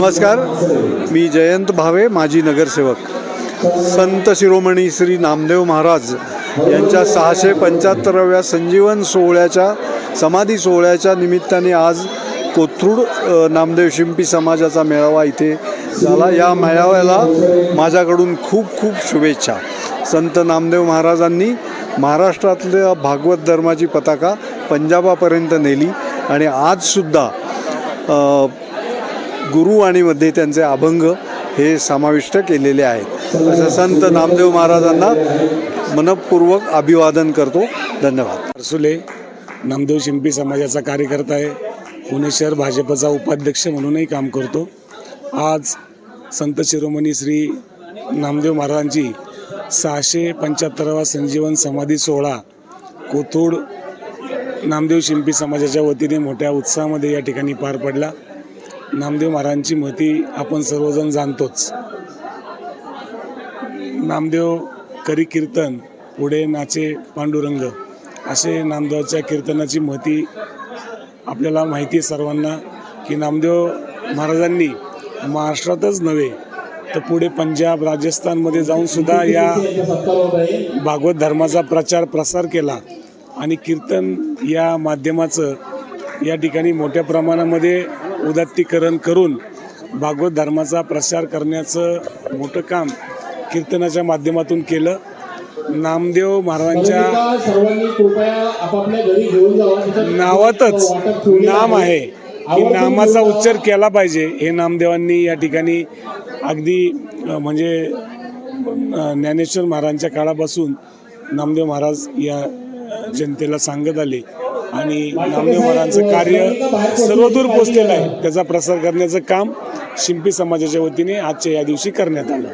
नमस्कार. मी जयंत भावे माजी नगरसेवक. संत शिरोमणी श्री नामदेव महाराज यांच्या सहाशे पंच्याहत्तराव्या संजीवन सोहळ्याच्या समाधी सोहळ्याच्या निमित्ताने आज कोथरूड नामदेव शिंपी समाजाचा मेळावा इथे झाला. या मेळाव्याला माझ्याकडून खूप खूप शुभेच्छा. संत नामदेव महाराजांनी महाराष्ट्रातल्या भागवत धर्माची पताका पंजाबापर्यंत नेली आणि आजसुद्धा गुरुवाणीमध्ये त्यांचे अभंग हे समाविष्ट केलेले आहेत. असं संत नामदेव महाराजांना मनपूर्वक अभिवादन करतो. धन्यवाद. अरसुले नामदेव शिंपी समाजाचा कार्यकर्ता आहे. पुणे शहर भाजपचा उपाध्यक्ष म्हणूनही काम करतो. आज संत शिरोमणी श्री नामदेव महाराजांची सहाशे पंच्याहत्तरावा संजीवन समाधी सोहळा कोथरूड नामदेव शिंपी समाजाच्या वतीने मोठ्या उत्साहामध्ये या ठिकाणी पार पडला. नामदेव महाराजांची महती आपण सर्वजण जाणतोच. नामदेव करी कीर्तन पुढे नाचे पांडुरंग असे नामदेवाच्या कीर्तनाची महती आपल्याला माहिती आहे सर्वांना की नामदेव महाराजांनी महाराष्ट्रातच नव्हे तर पुढे पंजाब राजस्थानमध्ये जाऊन सुद्धा या भागवत धर्माचा प्रचार प्रसार केला. आणि कीर्तन या माध्यमाचं या ठिकाणी मोठ्या प्रमाणामध्ये उदात्तीकरण करून भागवत धर्माचा प्रसार करण्याचं मोठं काम कीर्तनाच्या माध्यमातून केलं. नामदेव महाराजांच्या नावातच नाम आहे. की नामाचा उच्चार केला पाहिजे हे नामदेवांनी या ठिकाणी अगदी म्हणजे ज्ञानेश्वर महाराजांच्या काळापासून नामदेव महाराज या जनतेला सांगत आले. आणि नामदेव महाराजांचं कार्य सर्वदूर पोचलेलं आहे. त्याचा प्रसार करण्याचं काम शिंपी समाजाच्या वतीने आजच्या या दिवशी करण्यात आलं.